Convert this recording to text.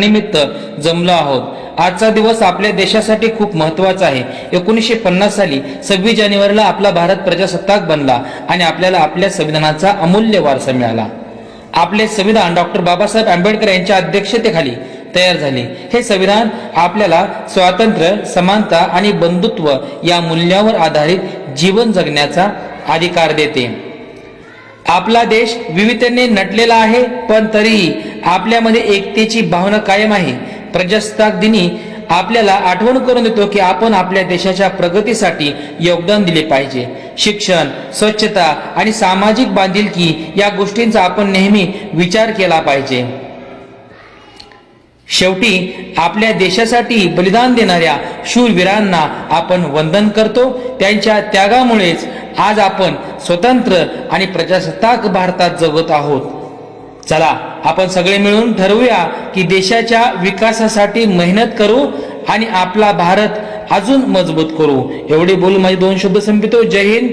निमित्त जमलो आहोत. आजचा दिवस आपल्या देशासाठी खूप महत्त्वाचा आहे. एकोणीसशे पन्नास साली सव्वीस जानेवारीला आपला भारत प्रजासत्ताक बनला आणि आपल्याला आपल्या संविधानाचा अमूल्य वारसा मिळाला. आपले संविधान डॉक्टर बाबासाहेब आंबेडकर यांच्या अध्यक्षतेखाली तयार झाले. हे संविधान आपल्याला स्वातंत्र्य समानता आणि बंधुत्व या मूल्यावर आधारित जीवन जगण्याचा अधिकार देते. आपला देश विविधतेने नटलेला आहे पण तरीही आपल्यामध्ये एकतेची भावना कायम आहे. प्रजासत्ताक दिनी आपल्याला आठवण करून देतो की आपण आपल्या देशाच्या प्रगतीसाठी योगदान दिले पाहिजे. शिक्षण स्वच्छता आणि सामाजिक बांधिलकी या गोष्टींचा आपण नेहमी विचार केला पाहिजे. शेवटी आपल्या देशासाठी बलिदान देणाऱ्या शूरवीरांना आपण वंदन करतो. त्यांच्या त्यागामुळेच आज आपण स्वतंत्र आणि प्रजासत्ताक भारतात जगत आहोत. चला आपण सगळे मिळून ठरवूया की देशाच्या विकासासाठी मेहनत करू आणि आपला भारत अजून मजबूत करू. एवढे बोल माझे दोन शब्द संपितो जय हिंद.